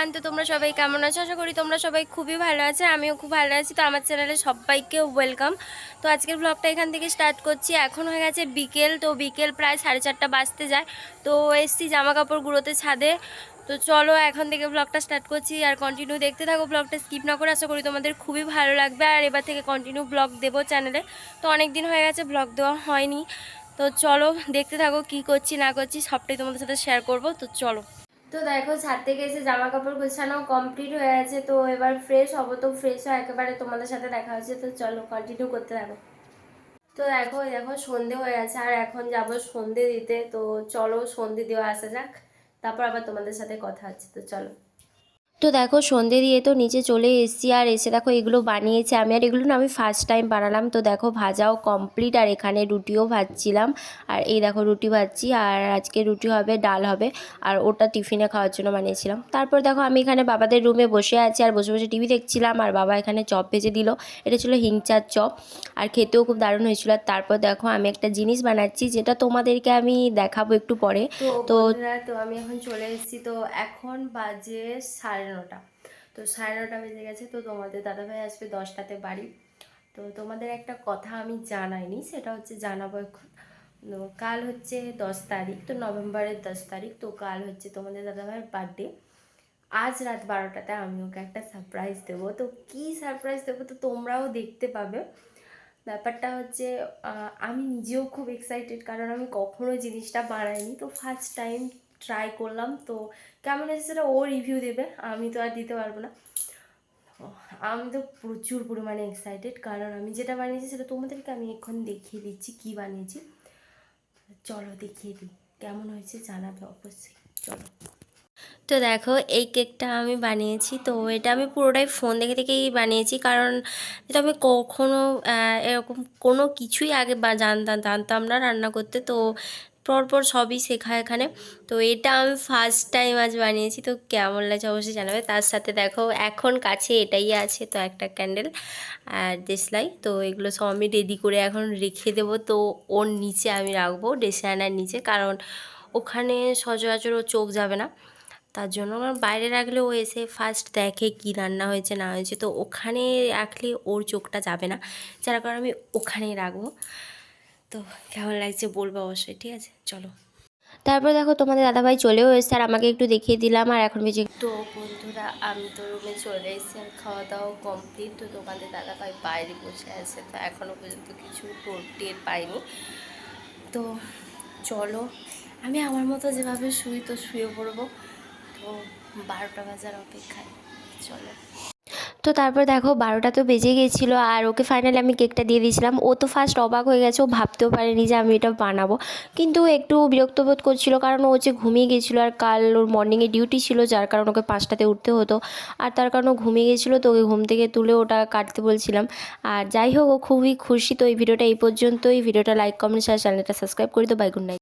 Everyone তো তোমরা সবাই কেমন আছো? আশা করি তোমরা সবাই খুবই ভালো আছো, আমিও খুব ভালো আছি। তো আমার চ্যানেলে সবাইকে ওয়েলকাম তো আজকের ব্লগটা এখান থেকে স্টার্ট করছি। এখন হয়ে গেছে বিকেল, তো বিকেল প্রায় সাড়ে চারটা বাজতে যায়। তো এসছি জামা কাপড় গুঁড়োতে ছাদে। তো চলো এখন থেকে ব্লগটা স্টার্ট করছি। আর কন্টিনিউ দেখতে থাকো ব্লগটা স্কিপ না করে আশা করি তোমাদের খুবই ভালো লাগবে। আর এবার থেকে কন্টিনিউ ব্লগ দেবো চ্যানেলে তো অনেক দিন হয়ে গেছে ব্লগ দেওয়া হয়নি। তো চলো দেখতে থাকো কি করছি, না করছি, সবটাই তোমাদের সাথে শেয়ার করব। তো চলো। তো দেখো, ছাদ থেকে এসে জামা কাপড় গোছানো কমপ্লিট হয়ে আছে তো এবার ফ্রেশ হব, তো ফ্রেশ হয় একেবারে তোমাদের সাথে দেখা হচ্ছে। তো চলো কন্টিনিউ করতে থাকো। তো দেখো দেখো, সন্ধে হয়ে আছে আর এখন যাব সন্ধে দিতে। তো চলো, সন্ধে দেওয়া আসা যাক। তারপর আবার তোমাদের সাথে কথা হচ্ছে। তো চলো। তো দেখো সন্ধে দিয়ে তো নিচে চলে এসেছি আর এসে দেখো এগুলো বানিয়েছে আমি। আর এগুলো না আমি ফার্স্ট টাইম বানালাম। তো দেখো ভাজাও কমপ্লিট আর এখানে রুটিও ভাজছিলাম। আর এই দেখো রুটি ভাজছি আর আজকে রুটি হবে ডাল হবে। আর ওটা টিফিনে খাওয়ার জন্য বানিয়েছিলাম। তারপর দেখো আমি এখানে বাবাদের রুমে বসে আছি আর বসে বসে টিভি দেখছিলাম। আর বাবা এখানে চপ ভেজে দিল। এটা ছিল হিংচার চপ। আর খেতেও খুব দারুণ হয়েছিল। আর তারপর দেখো আমি একটা জিনিস বানাচ্ছি যেটা তোমাদেরকে আমি দেখাবো একটু পরে। তো তো আমি এখন চলে এসেছি। তো এখন বাজে সাড়ে নটা। তো সাড়ে নটা বেজে গেছে, তো তোমাদের দাদাভাই আসবে দশটাতে বাড়ি। তো তোমাদের একটা কথা আমি জানাইনি, সেটা হচ্ছে জানাব এখন। কাল হচ্ছে দশ তারিখ, তো নভেম্বরের দশ তারিখ, তো কাল হচ্ছে তোমাদের দাদাভাইয়ের বার্থডে। আজ রাত বারোটাতে আমি ওকে একটা সারপ্রাইজ দেবো। তো কি সারপ্রাইজ দেবো তো তোমরাও দেখতে পাবে। ব্যাপারটা হচ্ছে আমি নিজেও খুব এক্সাইটেড কারণ আমি কখনো জিনিসটা বানাইনি। তো ফার্স্ট টাইম ট্রাই করলাম। তো কেমন হয়েছে সেটা ও রিভিউ দেবে, আমি তো আর দিতে পারব না। আমি তো প্রচুর পরিমাণে এক্সাইটেড কারণ আমি যেটা বানিয়েছি সেটা তোমাদেরকে আমি এখন দেখিয়ে দিচ্ছি কী বানিয়েছি। চলো দেখিয়ে দিই, কেমন হয়েছে জানাবে অবশ্যই, চলো। তো দেখো, এই কেকটা আমি বানিয়েছি, তো এটা আমি পুরোটাই ফোন দেখে দেখেই বানিয়েছি, কারণ এটা আমি কখনো এরকম কোনো কিছুই আগে জানতাম জানতাম না রান্না করতে, তো পরপর সবই শেখা এখানে। তো এটা আমি ফার্স্ট টাইম আজ বানিয়েছি, তো কেমন লাগছে অবশ্যই জানাবে। তার সাথে দেখো, এখন কাছে এটাই আছে, তো একটা ক্যান্ডেল আর দেশলাই তো এগুলো সব আমি রেডি করে এখন রেখে দেবো। তো ওর নিচে আমি রাখব ডেসায়নার নিচে, কারণ ওখানে সচরাচর ও চোখ যাবে না। তার জন্য আমার বাইরে রাখলে ও এসে ফার্স্ট দেখে কি রান্না হয়েছে, না হয়েছে। তো ওখানে রাখলে ওর চোখটা যাবে না। যার কারণে আমি ওখানেই রাখব। তো কেমন লাগছে বলব অবশ্যই ঠিক আছে? চলো। তারপর দেখো তোমাদের দাদাভাই চলেও এসেছে আর আমাকে একটু দেখিয়ে দিলাম আর এখন বেজে তো বন্ধুরা আমি তো রুমে চলে এসেছি আর খাওয়া দাওয়া কমপ্লিট তো তোমাদের দাদাভাই বাইরে বসে আছে তো এখনও পর্যন্ত কিছু টোর পাইনি। তো চলো আমি আমার মতো যেভাবে শুই তো শুয়ে পড়ব। তো বারোটা বাজার অপেক্ষায় চলো। তো তারপর দেখো বারোটা তো বেজে গিয়েছিল আর ওকে ফাইনালি আমি কেকটা দিয়ে দিয়েছিলাম। ও তো ফার্স্ট অবাক হয়ে গেছে, ও ভাবতেও পারেনি যে আমি এটা বানাবো। কিন্তু একটু বিরক্ত বোধ করছিল কারণ ও হচ্ছে ঘুমিয়ে গেছিল আর কাল ওর মর্নিংয়ে ডিউটি ছিল, যার কারণে ওকে পাঁচটাতে উঠতে হতো। আর তার কারণে ও ঘুমিয়ে গেছিল, তো ওকে ঘুম থেকে তুলে ওটা কাটতে বলছিলাম। আর যাই হোক, ও খুবই খুশি। তো এই ভিডিওটা এই পর্যন্তই। ভিডিওটা লাইক কমেন্ট শেয়ার চ্যানেলটা সাবস্ক্রাইব করে তো বাই গুড নাইট